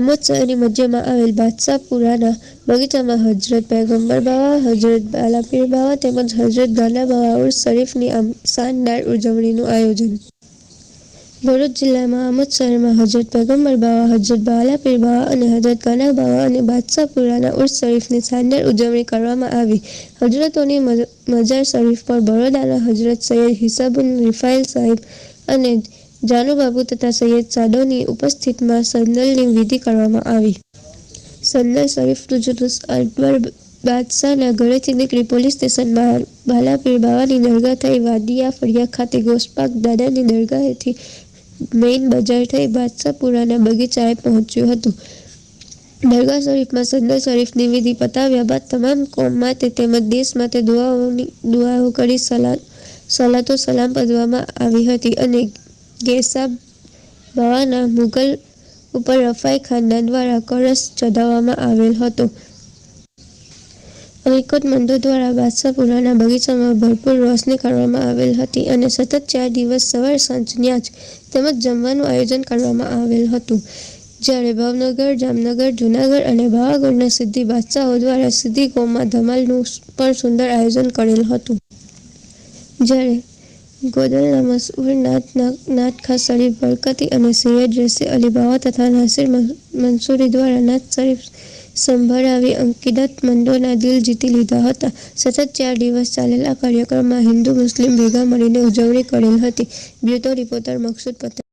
આમોદ શહેરની મધ્યમાં આવેલ બાદશાહપુરાના બગીચામાં હજરત પૈગંબર બાવા હજરત બાલાપીર બાવા તેમજ હજરત ગાના બાવા ઉર્સ શરીફની આમ શાનદાર ઉજવણીનું આયોજન. ભરૂચ જિલ્લામાં આમોદ શહેરમાં હજરત પૈગંબર બાવા હજરત બાલાપીર બાવા અને હજરત ગાના બાવા અને બાદશાહપુરાના ઉર્સ શરીફની શાનદાર ઉજવણી કરવામાં આવી. હજરતોની મજાર શરીફ પર બરોડાના હજરત સૈયદ હિસાબુલ રિફાઇલ સાહેબ અને જાનુબાપુ તથા સૈયદ સાડોની ઉપસ્થિતિમાં સન્નલની વિધિ કરવામાં આવી. સન્નલ જુલુસ અકબર બાદશાહના ઘરેથી નીકળી પોલીસ સ્ટેશનમાં બાલાપીર બાવાની દરગાહ થઈ વાદિયા ફળિયા ખાતે ગોસપાક દાદાની દરગાહેથી મેઇન બજાર થઈ બાદશાહપુરાના બગીચાએ પહોંચ્યું હતું. દરગાહ શરીફમાં સંદલ શરીફની વિધિ પતાવ્યા બાદ તમામ કોમ માટે તેમજ દેશ માટે દુઆઓની દુઆઓ કરી સલાતો સલામ પધવામાં આવી હતી અને ગેસાબ બાવાના મુઘલ ઉપર રફાઈ ખાનદાન દ્વારા કળશ ચઢાવવામાં આવેલ હતો. અલીકોટ મંદો દ્વારા બાદશાહપુરાના બગીચામાં ભરપૂર રોશની કરવામાં આવેલ હતી અને સતત ચાર દિવસ સવાર સાંજ ન્યાજ તેમજ જમવાનું આયોજન કરવામાં આવેલ હતું. જ્યારે ભાવનગર, જામનગર, જૂનાગઢ અને ભાવાગઢના સિદ્ધિ બાદશાહો દ્વારા સિદ્ધિ ગોમાં ધમાલનું પણ સુંદર આયોજન કરેલ હતું. જ્યારે ગોદલના મસૂર, નાત ખાસ શરીફ બરકતી અને સૈયદ રસી અલી બાવા તથા નાસિર મંસૂરી દ્વારા નાત શરીફ સંભળાવી અકીદતમંદોના દિલ જીતી લીધા હતા. સતત ચાર દિવસ ચાલેલા કાર્યક્રમમાં હિન્દુ, મુસ્લિમ ભેગા મળીને ઉજવણી કરેલ હતી. બ્યુટો રિપોર્ટર મકસૂદ પટેલ